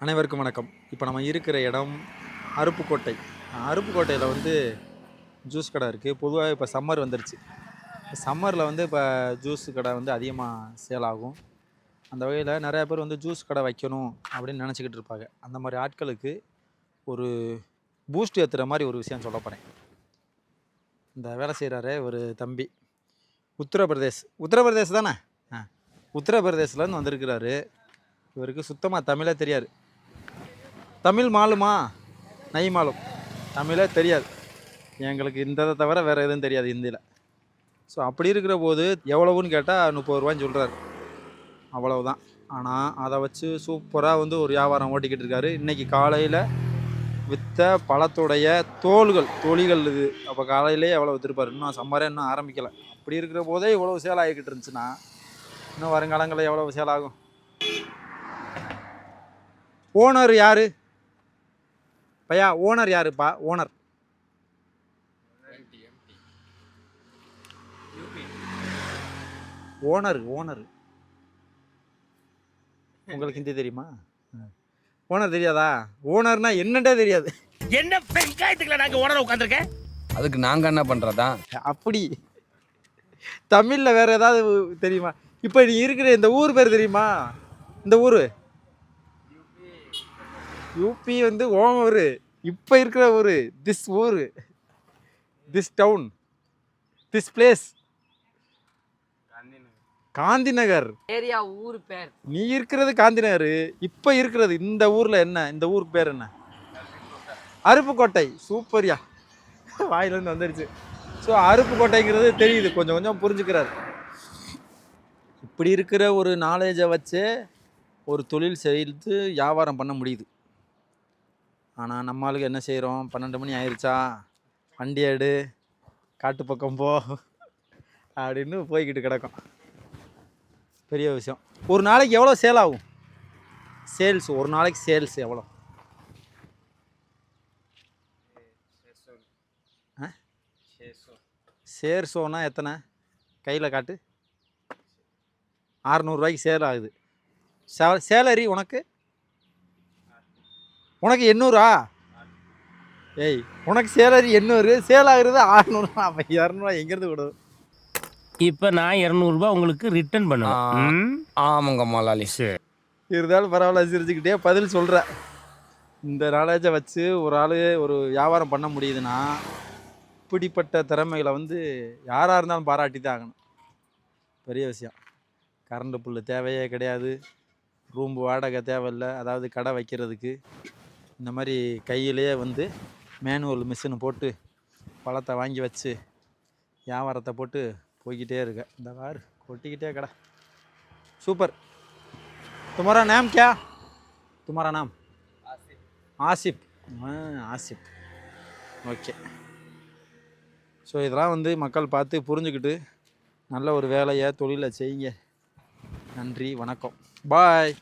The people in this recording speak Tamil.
அனைவருக்கும் வணக்கம். இப்போ நம்ம இருக்கிற இடம் அருப்புக்கோட்டை. அருப்புக்கோட்டையில் வந்து ஜூஸ் கடை இருக்குது பொதுவாக இப்போ சம்மர் வந்துருச்சு. சம்மரில் வந்து இப்போ ஜூஸ் கடை வந்து அதிகமாக சேல் ஆகும். அந்த வகையில் நிறையா பேர் வந்து ஜூஸ் கடை வைக்கணும் அப்படின்னு நினச்சிக்கிட்டு இருப்பாங்க. அந்த மாதிரி ஆட்களுக்கு ஒரு பூஸ்ட் ஏற்றுற மாதிரி ஒரு விஷயம் சொல்ல போகிறேன் இந்த வேலை செய்கிறாரு ஒரு தம்பி. உத்தரப்பிரதேஷ். உத்தரப்பிரதேஷ் தானே? ஆ. உத்தரப்பிரதேசிலேருந்து வந்திருக்கிறாரு. இவருக்கு சுத்தமாக தமிழே தெரியாது. தமிழ் மாலுமா? நை மாலும். தமிழே தெரியாது. எங்களுக்கு இந்த இதை தவிர வேறு எதுவும் தெரியாது ஹிந்தியில். ஸோ அப்படி இருக்கிற போது எவ்வளவுன்னு கேட்டால் முப்பது ரூபான்னு சொல்கிறாரு அவ்வளவுதான். ஆனால் அதை வச்சு சூப்பராக வந்து ஒரு வியாபாரம் ஓட்டிக்கிட்டு இருக்காரு. இன்றைக்கி காலையில் விற்ற பழத்துடைய தோல்கள் தொழிகள் இது. அப்போ காலையிலே எவ்வளோ விற்றுருப்பாரு இன்னும் சம்மரே இன்னும் ஆரம்பிக்கலை. அப்படி இருக்கிற போதே இவ்வளோ சேல் ஆகிக்கிட்டு இருந்துச்சுன்னா இன்னும் வருங்காலங்களில் எவ்வளோ சேல் ஆகும்? ஓனர் யாரு? பையா ஓனர் யாருப்பா? ஓனர் ஓனர் ஓனர் உங்களுக்கு ஹிந்தி தெரியுமா? ஓனர் தெரியாதா? ஓனர்னா என்னட்டே தெரியாது. என்ன வெங்காயத்துக்குல நாங்க ஓனர உட்காந்துருக்கேன் அதுக்கு நாங்க என்ன பண்றதா? அப்படி. தமிழில் வேற ஏதாவது தெரியுமா? இப்போ நீ இருக்கிற இந்த ஊர் பேர் தெரியுமா? இந்த ஊர்? யூபி வந்து ஓம் ஊர் இப்போ இருக்கிற ஊர் திஸ் ஊர். This town this place Gandhi Nagar area ஊர் பேர். நீ இருக்கிறது காந்தி நகர் இப்போ இருக்கிறது இந்த ஊரில் என்ன? இந்த ஊருக்கு பேர் என்ன? அருப்புக்கோட்டை. சூப்பர்யா வாயிலேருந்து வந்துருச்சு. ஸோ அருப்புக்கோட்டைங்கிறது தெரியுது. கொஞ்சம் கொஞ்சம் புரிஞ்சுக்கிறாரு. இப்படி இருக்கிற ஒரு நாலேஜை வச்சு ஒரு தொழில் செய்து வியாபாரம் பண்ண முடியுது. ஆனால் நம்ம ஆளுக்கு என்ன செய்கிறோம் பன்னெண்டு மணி ஆயிடுச்சா வண்டி எடு. காட்டு பக்கம் போ. அப்படின்னு போய்கிட்டு கிடக்கும். பெரிய விஷயம். ஒரு நாளைக்கு எவ்வளோ சேல் ஆகும்? சேல்ஸ் ஒரு நாளைக்கு சேல்ஸ் எவ்வளோ சேர் ஷோனா எத்தனை? கையில் காட்டு. அறநூறுவாய்க்கு சேல் ஆகுது. சே சேலரி உனக்கு? உனக்கு எண்ணூறா? ஏய் உனக்கு சேலரி எண்ணூறு சேல் ஆகுறது அறநூறுவா அப்போ இரநூறுவா எங்கேருந்து விடுது இப்ப நான் 200 ரூபாய் உங்களுக்கு ரிட்டர்ன். பண்ணுவேன்? ஆமாங்க முதலாளி இருந்தாலும் பரவாயில்ல சிரிச்சுக்கிட்டே பதில் சொல்கிறேன் இந்த நாலேஜை வச்சு ஒரு ஆள் ஒரு வியாபாரம் பண்ண முடியுதுன்னா இப்படிப்பட்ட திறமைகளை வந்து யாராக இருந்தாலும் பாராட்டி தான் ஆகணும். பெரிய விஷயம். கரண்ட் புல் தேவையே கிடையாது. ரூம் வாடகை தேவையில்லை. அதாவது கடை வைக்கிறதுக்கு. இந்த மாதிரி கையிலேயே வந்து மேனுவல் மிஷினு போட்டு பழத்தை வாங்கி வச்சு வியாபாரத்தை போட்டு போய்கிட்டே இருக்க. இந்த வார் கொட்டிக்கிட்டே கடை. சூப்பர். துமாரா நேம் கே துமாரா நாம்? ஆசிப். ஆசிப். ஓகே. ஸோ இதெல்லாம் வந்து மக்கள் பார்த்து புரிஞ்சுக்கிட்டு நல்ல ஒரு வேலையை தொழிலை செய்யுங்க. நன்றி வணக்கம். பாய்.